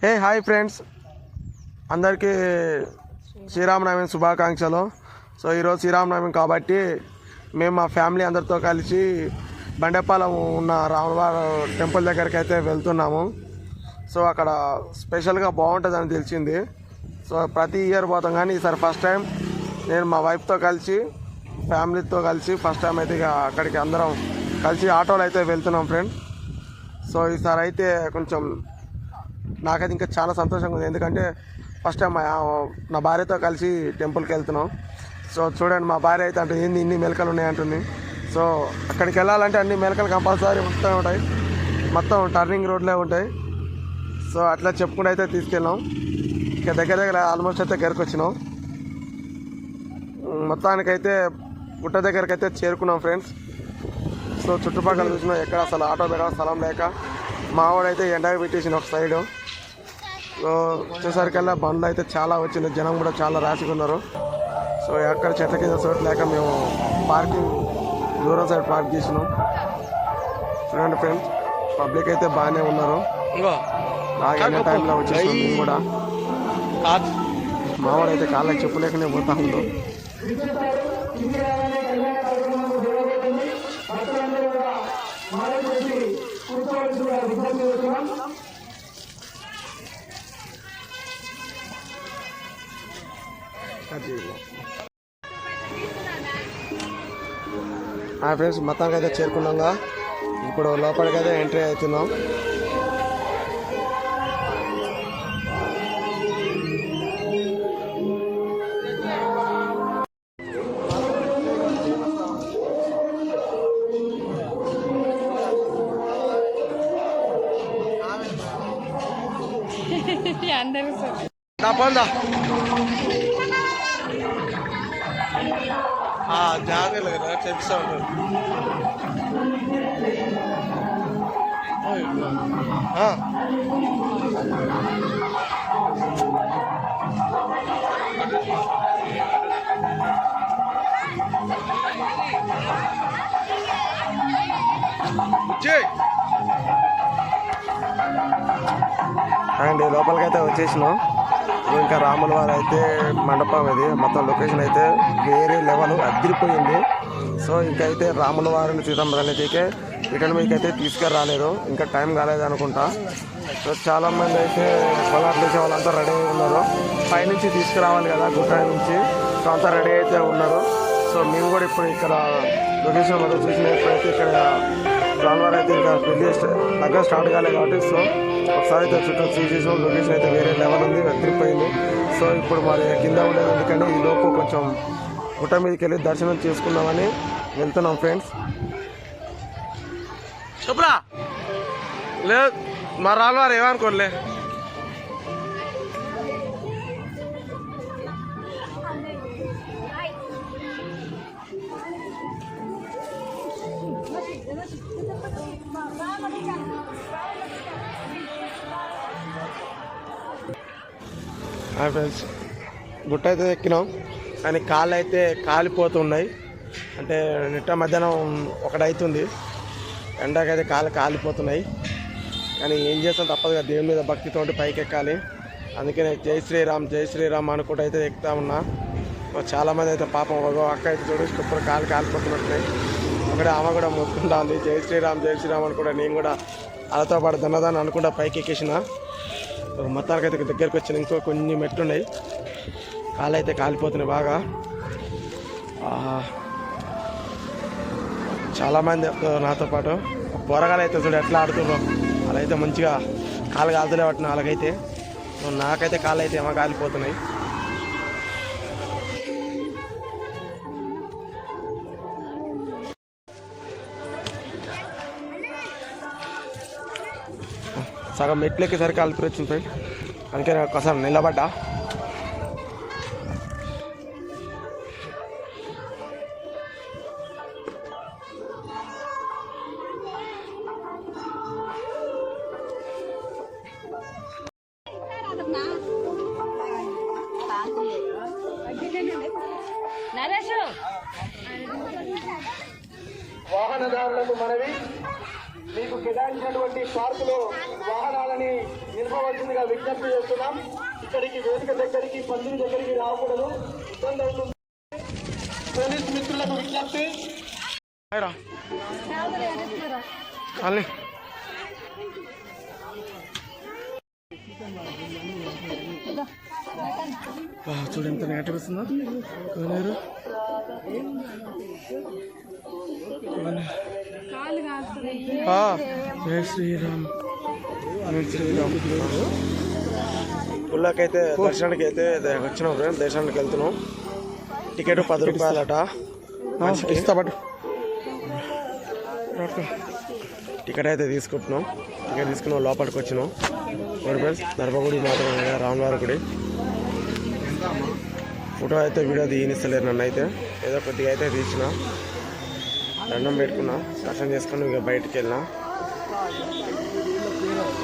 Hey hi friends అందరికీ శ్రీరామనవమి శుభాకాంక్షలు. So ఈరోజు శ్రీరామనవమి కాబట్టి మేము మా ఫ్యామిలీ అందరితో కలిసి బండపాలెం ఉన్న రాములవారి టెంపుల్ దగ్గరికి అయితే వెళ్తున్నాము. సో అక్కడ స్పెషల్గా బాగుంటుందని తెలిసింది. సో ప్రతి ఇయర్ పోతాం కానీ ఈసారి ఫస్ట్ టైం నేను మా వైఫ్తో కలిసి ఫ్యామిలీతో కలిసి ఫస్ట్ టైం అయితే ఇక అక్కడికి అందరం కలిసి ఆటోలో అయితే వెళ్తున్నాం ఫ్రెండ్ సో ఈసారి అయితే కొంచెం నాకైతే ఇంకా చాలా సంతోషంగా ఉంది. ఎందుకంటే ఫస్ట్ టైం మా నా భార్యతో కలిసి టెంపుల్కి వెళ్తున్నాం. సో చూడండి మా భార్య అయితే అంటే ఏంది ఇన్ని మెలకలు ఉన్నాయి? అంటుంది. సో అక్కడికి వెళ్ళాలంటే అన్ని మెలకలు కంపల్సరీ మొత్తం ఉంటాయి. మొత్తం టర్నింగ్ రోడ్లే ఉంటాయి. సో అట్లా చెప్పుకుంటూ అయితే తీసుకెళ్ళాం. ఇక దగ్గర దగ్గర ఆల్మోస్ట్ అయితే గరికి వచ్చినాం. మొత్తానికైతే గుట్ట దగ్గరికి అయితే చేరుకున్నాం ఫ్రెండ్స్. సో చుట్టుపక్కల చూసినా ఎక్కడ అసలు ఆటో పెట్టడం స్థలం లేక మావాడైతే ఎండగా పెట్టేసిన ఒక సైడు. వచ్చేసరికల్లా బండ్లు అయితే చాలా వచ్చింది జనం కూడా చాలా రాసిగా ఉన్నారు. సో ఎక్కడ చెట్ల కింద చోటు లేక మేము పార్కింగ్ దూరం సైడ్ పార్క్ చేసినాం. చూడండి ఫ్రెండ్స్ పబ్లిక్ అయితే బాగానే ఉన్నారు. ఎండ టైంలో వచ్చేసినాం మేము కూడా. మావాడైతే కాళ్ళకి చెప్పులేకనే పోతా ఉందో ఆ ఫ్రెండ్స్ మొత్తానికి అయితే చేరుకున్నాగా. ఇప్పుడు లోపలికి అయితే ఎంట్రీ అవుతున్నాం. అందరూ జాగ్రత్తలు కదా చెప్తా ఉంటారు. అండ్ లోపలికి అయితే వచ్చేసినాం. ఇంకా రాముల వారు అయితే మండపం ఇది. మొత్తం లొకేషన్ అయితే వేరే లెవెల్ అదిరిపోయింది. సో ఇంకైతే రాముల వారిని సీతారామరాజుకే ఇక్కడ మీకు అయితే తీసుకురాలేదు. ఇంకా టైం కాలేదు అనుకుంటా. సో చాలా మంది అయితే పొలాలు చేసే వాళ్ళంతా రెడీ అయి ఉన్నారు. పైనుంచి తీసుకురావాలి కదా గుట్ట నుంచి. సో అంతా రెడీ అయితే ఉన్నారు. సో మేము కూడా ఇప్పుడు ఇక్కడ లొకేషన్ మనం చూసినప్పుడైతే ఇక్కడ రాములవారు అయితే ఇంకా పెళ్ళి దగ్గర స్టార్ట్ కాలేదు కాబట్టి సో ఒకసారి అయితే చుట్టూ చూసేసాం లొకేషన్ అయితే వేరే లెవెల్ ఉంది అదిరిపోయింది సో ఇప్పుడు మరి కింద ఉండేది ఎందుకంటే ఈ లోపు కొంచెం గుట్ట మీదకి వెళ్ళి దర్శనం చేసుకుందామని వెళ్తున్నాం ఫ్రెండ్స్. చెప్పురా లేదు మా రాములవారు ఏమనుకోలే హాయ్ ఫ్రెండ్స్. గుట్ట అయితే ఎక్కినాం. కానీ కాళ్ళు అయితే కాలిపోతున్నాయి. అంటే నిట్ట మధ్యాహ్నం ఒకటైతుంది. ఎండకైతే కాళ్ళు కాలిపోతున్నాయి. కానీ ఏం చేస్తాం తప్పదు కదా దేవుని మీద భక్తితోటి పైకి ఎక్కాలి అందుకనే జై శ్రీరామ్ జై శ్రీరామ్ అనుకుంటూ అయితే ఎక్కుతా ఉన్నా. చాలామంది అయితే పాపం ఒక అక్క అయితే చూడు ఇప్పుడు కాలు కాలిపోతున్నట్టున్నాయి. అక్కడ ఆమె కూడా మొత్తుకుంటా ఉంది. జై శ్రీరామ్ జై శ్రీరామ్ అనుకుంటా నేను కూడా వాళ్ళతో పాటు దన్నదాన్ని అనుకుంటా పైకి ఎక్కేసిన మొత్తానికి అయితే దగ్గరికి వచ్చిన ఇంకో కొన్ని మెట్లు ఉన్నాయి కాళ్ళు అయితే కాలిపోతున్నాయి బాగా. చాలామంది నాతో పాటు. పొరగాలు అయితే చూడు ఎట్లా ఆడుతున్నారు. వాళ్ళైతే మంచిగా కాలు కాలుతలే పట్టిన వాళ్ళకైతే. నాకైతే కాళ్ళు అయితే ఏమో కాలిపోతున్నాయి. సగం మెట్లు ఎక్కేసరికి అలిపి వచ్చింది ఫ్రెండ్. అందుకే నేను ఒకసారి నిలబడ్డా. నరేష్. వాహనదారులకు మనవి. కేటాయించినటువంటి పార్కులో వాహనాలని నిలపవలసిందిగా విజ్ఞప్తి చేస్తున్నాం. ఇక్కడికి వేదిక దగ్గరికి పందిరి దగ్గరికి రాకూడదు. ఇబ్బంది అవుతుంది. పోలీస్ మిత్రులకు విజ్ఞప్తి. చూడు ఎంత నెగటివ్ వస్తుందో. శ్రీరామ్. గుళ్ళకైతే దర్శనానికి అయితే వచ్చినాం ఫ్రెండ్ దర్శనానికి వెళ్తున్నాం. టికెట్ పది రూపాయలట. ఇస్తా టికెట్ అయితే తీసుకుంటున్నాం. టికెట్ తీసుకున్నాం లోపలికి వచ్చినాం. ఫ్రెండ్స్ దర్భగుడి మాత్రమే రామవారి గుడి. ఫోటో అయితే వీడియో తీయనిస్తలేరు నన్ను అయితే ఏదో కొద్దిగా అయితే తీసిన. దండం పెట్టుకున్నా దర్శనం చేసుకుని ఇక బయటికి వెళ్ళినా.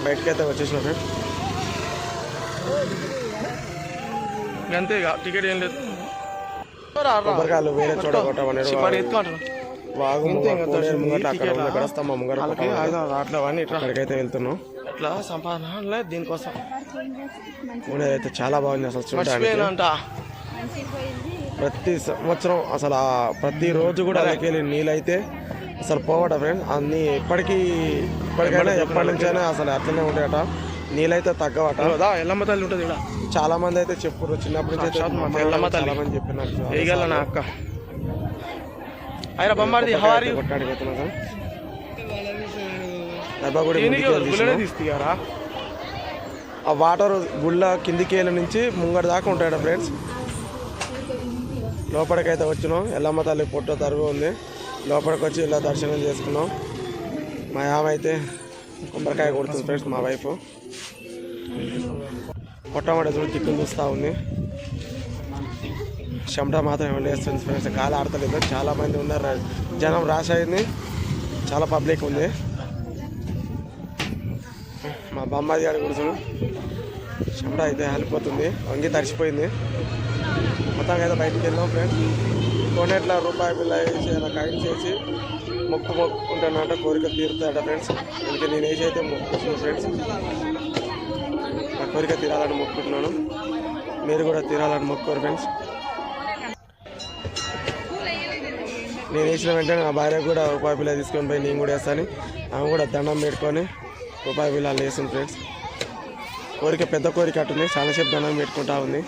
బయటికి అయితే వచ్చేసిన ఫ్రెండ్. అంతే ఇక టికెట్ ఏం లేదు. కొబ్బరికాయలు వేరే చోట కొట్టమన్నారు వాగు ముంగట అక్కడ ఉన్న అక్కడ స్తంభం ముంగట అక్కడికైతే వెళ్తున్నాం ఇట్లా. సంపాదన దీనికోసం. అయితే చాలా బాగుంది అసలు చూడడానికి. మర్చిపోయినంట ప్రతి సంవత్సరం అసలు ఆ ప్రతి రోజు కూడా అలాగే నీళ్ళు అయితే అసలు పోవట ఫ్రెండ్స్ అన్ని ఇప్పటికీ ఇప్పటికైనా ఎప్పటి నుంచైనా అసలు అట్లనే ఉంటాయట నీళ్ళైతే తగ్గవట. ఎల్లమ్మ తల్లి ఉంటుంది ఇక్కడ. చాలా మంది అయితే చెప్పురు చిన్నప్పటి నుంచి అయితే సాక్షాత్ మా మా ఎల్లమ్మ చాలా తల్లి. మంది చెప్పినారు. వేయగల నా అక్క? అయినా బొమ్మారిది హవారి సార్. ఆ వాటర్ గుళ్ళ కిందికి వెళ్ళి నుంచి ముంగడి దాకా ఉంటాయట ఫ్రెండ్స్ లోపలికైతే వచ్చినాం. ఎల్లమ్మ తల్లి పొట్ట తరుగు ఉంది. లోపలికి వచ్చి ఇలా దర్శనం చేసుకున్నాం. మా ఆమె అయితే కొబ్బరికాయ కొడుతుంది ఫ్రెండ్స్ మా వైఫ్. పొట్టమట చూడు దిక్కులు చూస్తూ ఉంది. చెమట మాత్రం ఏమైనా లేస్తుంది ఫ్రెండ్స్ గాలి ఆడతలేదు. చాలామంది ఉన్నారు. జనం రాష్ అయింది. చాలా పబ్లిక్ ఉంది. మా బొమ్మాది గారు కూర్చుని చెమట అయితే వెళ్ళిపోతుంది వంగి తడిసిపోయింది. మొత్తానికి బయటికి వెళ్ళాం ఫ్రెండ్స్ కొన్నిట్ల రూపాయి బిల్ల వేసి అలా కాయిన్ చేసి మొక్కు మొక్కుంటానంట కోరిక తీరుతాడ ఫ్రెండ్స్ అందుకే నేను వేసి అయితే మొక్కుతున్నాను ఫ్రెండ్స్ నా కోరిక తీరాలని మొక్కుంటున్నాను. మీరు కూడా తీరాలని మొక్కుకోరు ఫ్రెండ్స్ నేను వేసిన వెంటనే నా భార్య కూడా రూపాయి బిల్ల తీసుకొని పోయి నేను కూడా వేస్తాను. ఆమె కూడా దండం పెట్టుకొని రూపాయి బిల్లాలు వేసింది ఫ్రెండ్స్ కోరిక పెద్ద కోరిక అట్టుంది. చాలాసేపు దండం పెట్టుకుంటా ఉంది.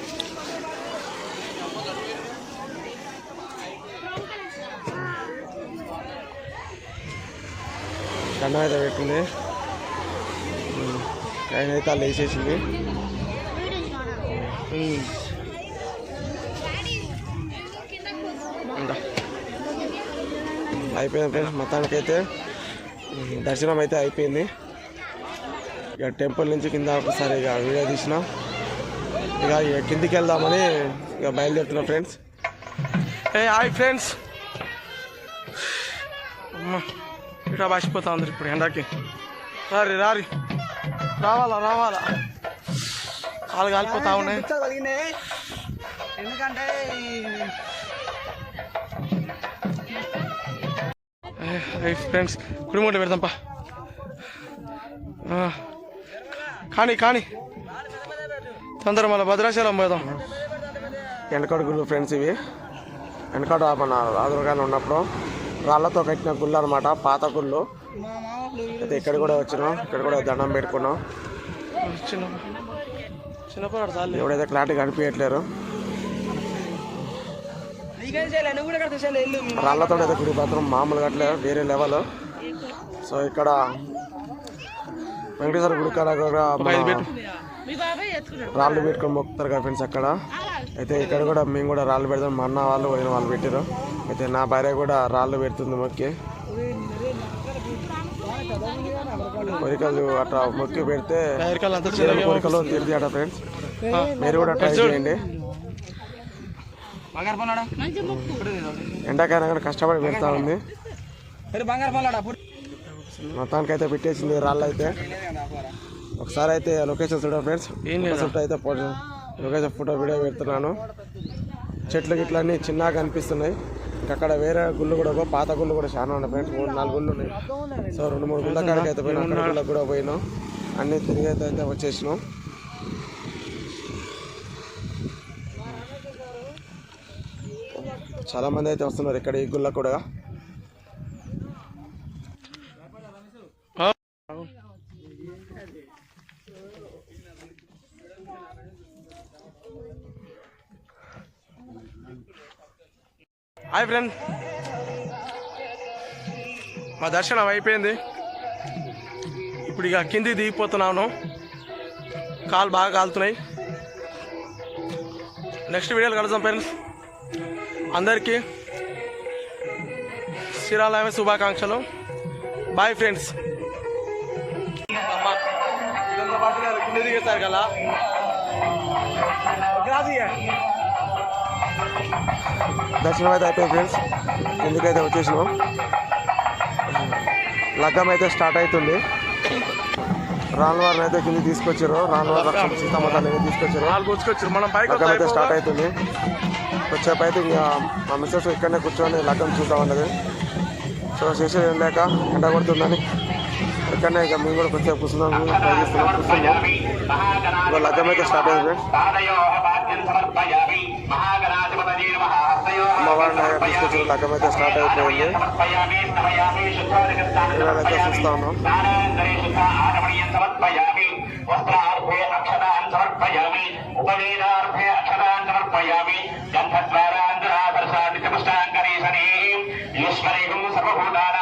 దండం అయితే పెట్టింది ఆయన అయితే అలా వేసేసింది ఇంకా. అయిపోయింది ఫ్రెండ్స్ మొత్తానికైతే. దర్శనం అయితే అయిపోయింది. ఇక టెంపుల్ నుంచి కింద ఒకసారి ఇక వీడియో తీసిన. ఇక ఇక కిందికి వెళ్దామని ఇక బయలుదేరుతున్నా ఫ్రెండ్స్. ఏ హాయ్ ఫ్రెండ్స్. అమ్మా. ఇట్లా బాసిపోతా ఉంది ఇప్పుడు ఎండకి. రారి రారి. రావాలా రావాలా? కాలు కాలిపోతా ఉన్నాయి. ఎందుకంటే ఫ్రెండ్స్ కుడిమూట పెడదాంపా ఆ, కానీ కానీ. తొందర మళ్ళీ భద్రాచలం పోదాం. వెనకడ గుళ్ళు ఫ్రెండ్స్ ఇవి. వెనకడ మన రాజుగానే ఉన్నప్పుడు రాళ్ళతో కట్టిన గుళ్ళు అనమాట పాత గుళ్ళు. అయితే ఇక్కడ కూడా వచ్చినాం ఇక్కడ కూడా దండం పెట్టుకున్నాం. ఎవడైతే క్లారిటీ కనిపించట్లేరు. రాళ్ళతో అయితే గుడి మాత్రం మామూలుగా అట్లే వేరే లెవెల్. సో ఇక్కడ వెంకటేశ్వర గుడి కాడ రాళ్ళు పెట్టుకొని మొక్కుతారు కదా ఫ్రెండ్స్ అక్కడ. అయితే ఇక్కడ కూడా మేము కూడా రాళ్ళు పెడతాం మా అన్న వాళ్ళు పోయిన వాళ్ళు పెట్టారు అయితే నా భార్య కూడా రాళ్ళు పెడుతుంది మొక్కి. కోరికలు అట్లా మొక్కి పెడితే కోరికలు తీరుతాయట ఫ్రెండ్స్ మీరు కూడా ట్రై చేయండి. ఎండాకాలం కానీ కష్టపడి పెడతా ఉంది. మొత్తానికి అయితే పెట్టేసింది రాళ్ళు అయితే. ఒకసారి అయితే లొకేషన్ చూడ ఫ్రెండ్స్ అయితే లొకేషన్ ఫోటో వీడియో పెడుతున్నాను. చెట్లు గిట్లు అన్నీ చిన్నగా కనిపిస్తున్నాయి అక్కడ వేరే గుళ్ళు కూడా పాత గుళ్ళు కూడా చాలా ఉన్నాయి. ఫ్రెండ్స్ మూడు నాలుగు గుళ్ళు ఉన్నాయి. సో రెండు మూడు గుళ్ళ కాడికి అయితే పోయినా అక్కడ గుళ్ళకి కూడా పోయినాం. అన్ని తిరిగి అయితే అయితే వచ్చేసినాం. చాలా మంది అయితే వస్తున్నారు ఇక్కడ ఈ గుళ్ళకు కూడా. Hi friend. మా దర్శనం అయిపోయింది. ఇప్పుడు ఇక కిందికి దిగిపోతున్నాను. కాలు బాగా కాలుతున్నాయి. నెక్స్ట్ వీడియోలు కలుద్దాం ఫ్రెండ్స్. అందరికీ శ్రీరాలయ శుభాకాంక్షలు. బాయ్ ఫ్రెండ్స్ కింద దిగేస్తారు కదా. దర్శనం అయితే అయిపోయింది ఫ్రెండ్స్. ఎందుకైతే వచ్చేసినాం. లగ్గం అయితే స్టార్ట్ అవుతుంది. రాను వారిని అయితే కింద తీసుకొచ్చారు. రాను వారు రక్షణ సీతమ్మ తల్లిని తీసుకొచ్చారు. లగ్గం అయితే. స్టార్ట్ అవుతుంది. వచ్చేపు అయితే ఇంకా మా మిస్సెస్ ఇక్కడనే కూర్చొని లగ్గం చూద్దాం అన్నది. సో చేసేది ఏం లేక ఎండ కొడుతుందని ఎక్కడనే ఇక మేము కూడా కొంచెం కూర్చున్నాం ట్రై చేస్తున్నాం కూర్చున్నాం ఇంకా లగ్గం అయితే స్టార్ట్ అయింది అమ్మవారిని తీసుకొచ్చిన లగ్గం అయితే స్టార్ట్ అయిపోయింది అయితే చూస్తా ఉన్నాం వస్త్రార్భే అక్షరాన్ సమర్పయామి ఉపవేదార్భే అక్షరాన్ సమర్పయామి గంధద్వారాంతరాదర్శాన్ని చతుష్టాంకరీశనే ఈశ్వరేకం సర్వభూతానాంతామిహమర్పయే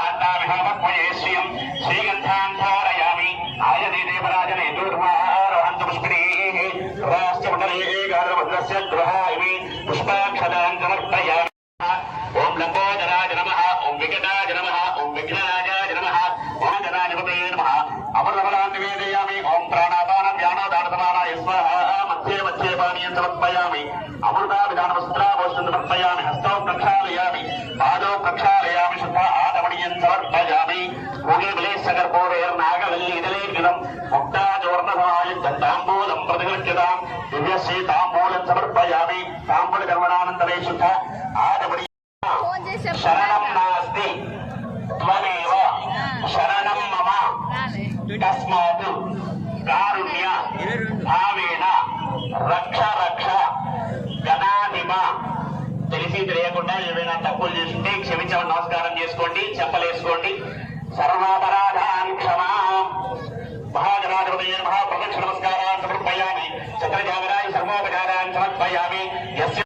अमृताभिधानवस्त्रावोषं समर्पयामि हस्तौ प्रक्षालयामि पादौ प्रक्षालयामि शुद्धा आदमणीयं समर्पयामि भोगे बले सकर्पूरेर्नागवल्लि इदले कृतं मुक्ताजोर्णभाय ताम्बूलं प्रतिगृह्यतां दिव्यश्री ताम्बूलं समर्पयामि ताम्बूलकर्मणानन्तरे शुद्ध आदमणीय शरणं नास्ति त्वमेव शरणं मम तस्मात् कारुण्य भावेन रक्ष తప్పులు చేస్తుంటే క్షమించమని నమస్కారం చేసుకోండి చెప్పలేసుకోండి. సర్వాపరాధాన్ క్షమా. మహాజనాధిపతి మహాప్రదక్ష నమస్కారాన్ని సమర్పయామి. చక్రజాగరాయ సర్వోపకారాన్ని సమర్పయామి. యస్య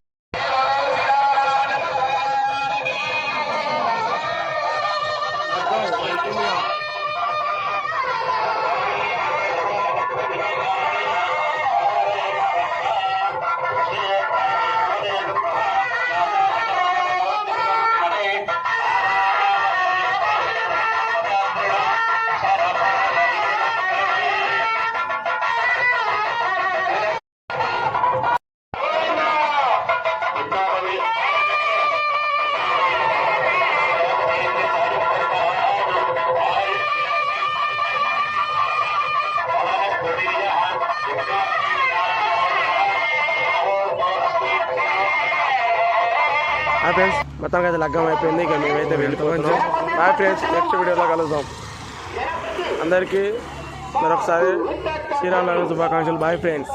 హాయ్ ఫ్రెండ్స్ మొత్తానికి అయితే లగ్గం అయిపోయింది. ఇక మేమైతే వెళ్ళిపోతున్నాం. బాయ్ ఫ్రెండ్స్ నెక్స్ట్ వీడియోలో కలుద్దాం. అందరికీ మరొకసారి శ్రీరామ్ శుభాకాంక్షలు. Bye friends